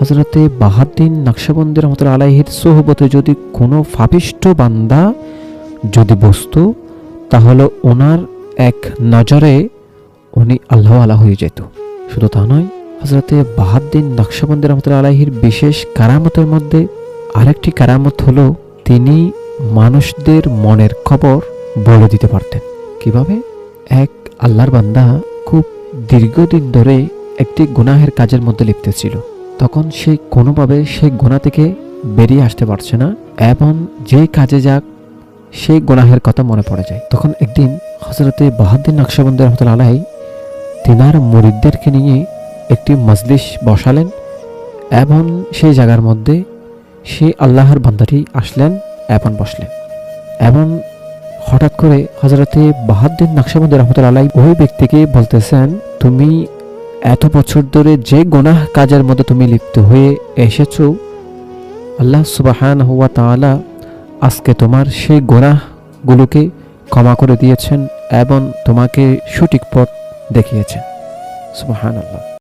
হজরতে বাহাদ্দিন নকশবন্দি রহমতুল্লা আলাইহির সোহবতে যদি কোনো ফাপিষ্ট বান্দা যদি বসতো, তাহলে ওনার এক নজরে উনি আল্লাহ আলা হয়ে যেত। শুধু তা নয় হজরতে বাহাদ্দিন নকশবন্দি রহমতুল্লা আলাহির বিশেষ কারামতের মধ্যে আরেকটি কারামত হলো, তিনি মানুষদের মনের খবর বলে দিতে পারতেন। কীভাবে? এক আল্লাহর বান্দা খুব দীর্ঘদিন ধরে একটি গুনাহের কাজের মধ্যে লিপ্ত ছিল। তখন সে কোনোভাবে সেই গোনা থেকে বেরিয়ে আসতে পারছে না, এবং যে কাজে যাক, সেই গুনাহের কথা মনে পড়ে যায়। তখন একদিন হজরতে বাহাদ্দিন নকশবন্দি রহমতুল্লা আলাই তিনার মুরিদদেরকে নিয়ে একটি মজলিস বসালেন, এবং সেই জায়গার মধ্যে সেই আল্লাহর বান্দাটি আসলেন এবং বসলেন। এবং হঠাৎ করে হজরতে বাহাদ্দিন নকশবন্দি রহমতুল্লা আলাই ওই ব্যক্তিকে বলতেছেন, তুমি এত বছর ধরে যে গোনাহ কাজের মধ্যে তুমি লিপ্ত হয়ে এসেছ, আল্লাহ সুবাহান হুয়া তালা আজকে তোমার সেই গোনাহগুলোকে ক্ষমা করে দিয়েছেন এবং তোমাকে সঠিক পথ দেখিয়েছেন। সুবাহান আল্লাহ